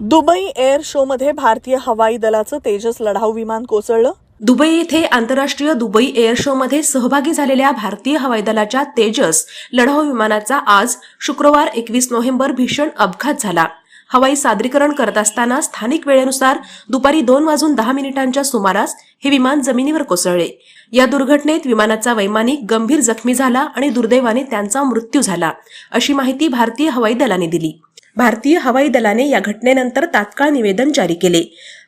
Dubai air show मध्ये भारतीय हवाई दलाचं तेजस लढाऊ विमान कोसळलं. दुबई येथे आंतरराष्ट्रीय दुबई एअर शो मध्ये सहभागी झालेल्या भारतीय हवाई दलाच्या तेजस लढाऊ विमानाचा आज शुक्रवार एकवीस नोव्हेंबर भीषण अपघात झाला. हवाई सादरीकरण करत असताना स्थानिक वेळेनुसार दुपारी दोन वाजून दहा मिनिटांच्या सुमारास हे विमान जमिनीवर कोसळले. या दुर्घटनेत विमानाचा वैमानिक गंभीर जखमी झाला आणि दुर्दैवाने त्यांचा मृत्यू झाला अशी माहिती भारतीय हवाई दलाने दिली. भारतीय हवाई दलाने या घटनेनंतर तात्काळ निवेदन जारी केले.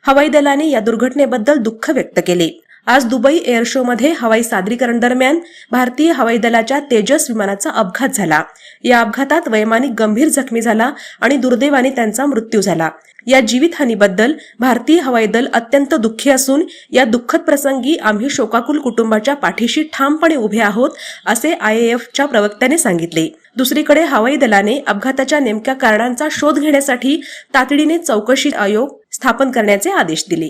हवाई दलाने या दुर्घटनेबद्दल दुःख व्यक्त केले. आज दुबई एअर शो मध्ये हवाई सादरीकरण दरम्यान भारतीय हवाई दलाच्या तेजस विमानाचा अपघात झाला. या अपघातात वैमानिक गंभीर जखमी झाला आणि दुर्दैवाने त्यांचा मृत्यू झाला. या जीवितहानीबद्दल भारतीय हवाई दल अत्यंत दुःखी असून या दुःखद प्रसंगी आम्ही शोकाकुल कुटुंबाच्या पाठीशी ठामपणे उभे आहोत असे आयएएफच्या प्रवक्त्याने सांगितले. दुसरीकडे हवाई दलाने अपघाताच्या नेमक्या कारणांचा शोध घेण्यासाठी तातडीने चौकशी आयोग स्थापन करण्याचे आदेश दिले.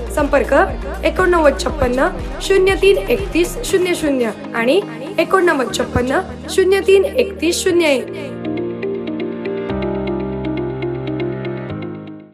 संपर्क एकोणनव्वद छप्पन्न शून्य तीन एकतीस शून्य शून्य आणि एकोणनव्वद छप्पन्न शून्य तीन एकतीस शून्य एक.